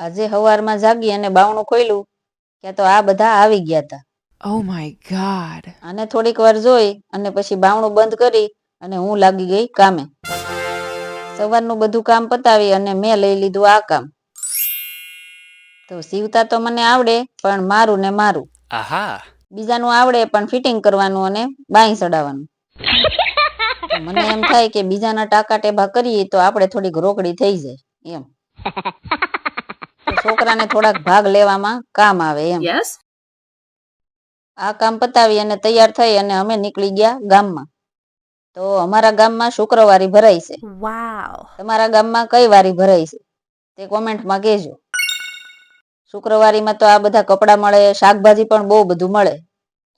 આજે સવારમાં જાગી અને બાવણું ખોલ્યું કે તો આ બધા આવી ગયા હતા ઓ માય ગોડ અને થોડીક વાર જોઈ અને પછી બાવણું બંધ કરી અને હું લાગી ગઈ કામે. સવારનું બધું કામ પતાવી અને મેં લઈ લીધું આ કામ. તો સીવતા તો મને આવડે પણ મારું ને મારું. આહા. બીજાનું આવડે પણ ફિટિંગ કરવાનું અને બાઈ ચડાવવાનું મને એમ થાય કે બીજાના ટાકા ટેબા કરીએ તો આપણે થોડીક રોકડી થઈ જાય એમ. છોકરાને થોડાક ભાગ લેવામાં કામ આવે એમ. આ કામ પતાવી અને તૈયાર થઈ અને અમે નીકળી ગયા ગામમાં. તો અમારા ગામમાં શુક્રવારી ભરાય છે. તમારા ગામમાં કઈ વારી ભરાય છે? તે કોમેન્ટમાં કહેજો. શુક્રવારીમાં તો આ બધા કપડાં મળે શાકભાજી પણ બહુ બધું મળે.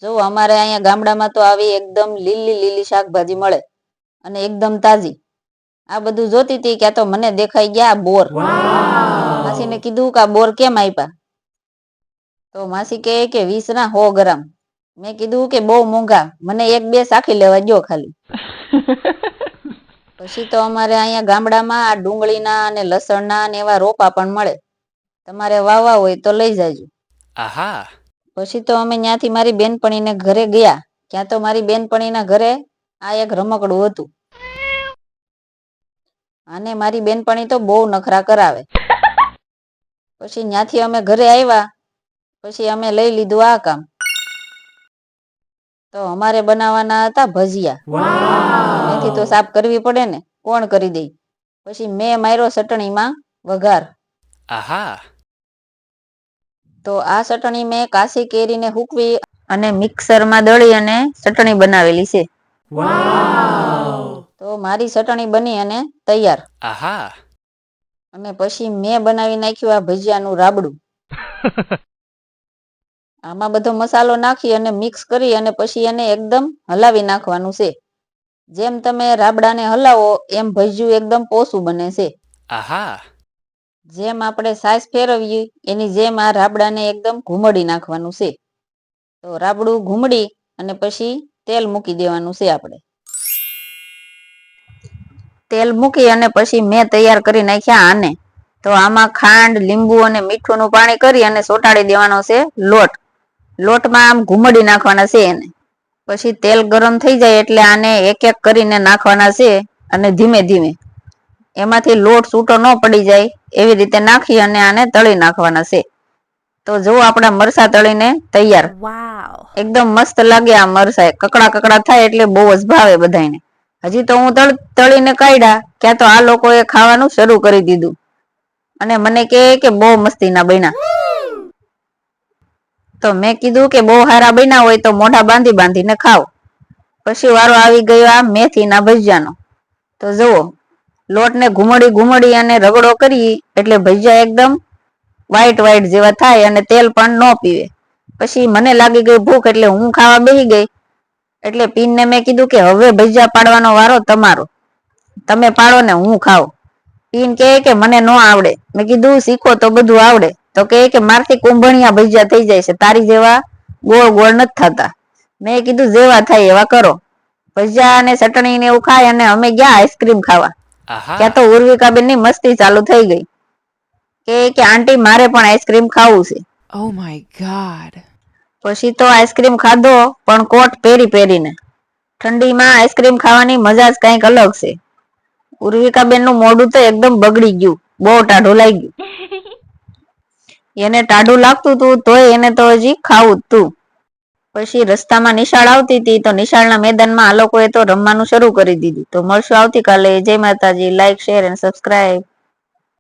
જો અમારે અહીંયા ગામડામાં તો આવી એકદમ લીલી લીલી શાકભાજી મળે અને એકદમ તાજી. આ બધું જોતી હતી ક્યાં તો મને દેખાઈ ગયા બોર. માસીને કીધું કે આ બોર કેમ આપ્યા તો માસી કહે કે વીસ ના સો ગ્રામ. મેં કીધું કે બહુ મોંઘા. મને એક બે સાખી લેવા જો ખાલી. પછી તો અમારે અહીંયા ગામડામાં આ ડુંગળીના અને લસણના ને એવા રોપા પણ મળે. તમારે વાવવા હોય તો લઈ જાજો. આહા. પછી તો અમે ત્યાંથી મારી બેનપણીને ઘરે ગયા. ત્યાં તો મારી બેનપણીના ઘરે આ એક રમકડું હતું. અને મારી બેનપણી તો બહુ નખરા કરાવે. પછી ત્યાંથી અમે ઘરે આવ્યા પછી અમે લઈ લીધું આ કામ. તો અમારે બનાવવાના હતા ભજીયા. મેથી તો સાફ કરવી પડે ને. કોણ કરી દે? પછી મેં માર્યો ચટણીમાં વઘાર. આહા! તો આ ચટણી મેં કાશી કેરીને હૂકવી અને મિક્સરમાં દળી અને ચટણી બનાવેલી છે. તો મારી ચટણી બની અને તૈયાર. Aha. અને પછી મેં બનાવી નાખ્યું આ ભજીયાનું રાબડું. આમાં બધો મસાલો નાખી અને મિક્સ કરી અને પછી એને એકદમ હલાવી નાખવાનું છે. જેમ તમે રાબડાને હલાવો એમ ભજીયું એકદમ પોસું બને છે. આહા. જેમ આપણે સાસ ફેરવીએ એની જેમ આ રાબડાને એકદમ ઘૂમડી નાખવાનું છે. તો રાબડું ઘૂમડી અને પછી તેલ મૂકી દેવાનું છે આપણે. તેલ મૂકી અને પછી મેં તૈયાર કરી નાખ્યા આને. તો આમાં ખાંડ લીંબુ અને મીઠુંનું પાણી કરી અને સોટાડી દેવાનો છે લોટ. લોટમાં આમ ઘૂમડી નાખવાના છે એને. પછી તેલ ગરમ થઈ જાય એટલે આને એક એક કરીને નાખવાના છે અને ધીમે ધીમે. એમાંથી લોટ છૂટો ન પડી જાય એવી રીતે નાખી અને આને તળી નાખવાના છે. તો જો આપણા મરસા તળીને તૈયાર. એકદમ મસ્ત લાગે આ મરસા. કકડા કકડા થાય એટલે બહુ જ ભાવે બધાને હજી તો હું તળ, તળીને કાઢ્યા, ક્યાં તો આ લોકોએ ખાવાનું શરૂ કરી દીધું. અને મને કહે કે બહુ મસ્તીના બન્યા. તો મેં કીધું કે બહુ સારા બન્યા હોય તો મોઢા બાંધી બાંધીને ખાઓ. પછી વારો આવી ગયો આ મેથીના ભજીયાનો. તો જુઓ, લોટને ઘૂમડી ઘૂમડી અને રગડો કરી, એટલે ભજીયા એકદમ વ્હાઈટ વ્હાઈટ જેવા થાય અને તેલ પણ ન પીવે. પછી મને લાગી ગઈ ભૂખ એટલે હું ખાવા બેસી ગઈ. એટલે પીનને મેં કીધું કે હવે ભજીયા પાડવાનો વારો તમારો. તમે પાડો ને હું ખાવ પીન કહે કે મને ન આવડે. મેં કીધું શીખો તો બધું આવડે. તો કહે કે મારથી કુંભણિયા ભજીયા થઈ જાય છે. તારી જેવા ગોળ ગોળ નથી થતા. મેં કીધું જેવા થાય એવા કરો. ભજીયા અને ચટણી ને એવું ખાય અને અમે ગયા આઈસ્ક્રીમ ખાવા. ક્યાં ત્યાં તો ઉર્વિકાબેનની મસ્તી ચાલુ થઈ ગઈ. કે કે આંટી મારે પણ આઈસ્ક્રીમ ખાવું છે. Oh my god. પછી તો આઈસ્ક્રીમ ખાધો, પણ કોટ પહેરી પહેરીને. ઠંડીમાં આઈસ્ક્રીમ ખાવાની મજા જ કંઈક અલગ છે. ઉર્વિકાબેનનું મોઢું તો એકદમ બગડી ગયું, બહુ ટાઢું લાગી ગયું એને ટાઢું લાગતું હતું તોય એને તો હજી ખાવું તું. પછી રસ્તામાં નિશાળ આવતી હતી, તો નિશાળના મેદાનમાં આ લોકોએ તો રમવાનું શરૂ કરી દીધું. તો મળશું આવતીકાલે. જય માતાજી. Like share and subscribe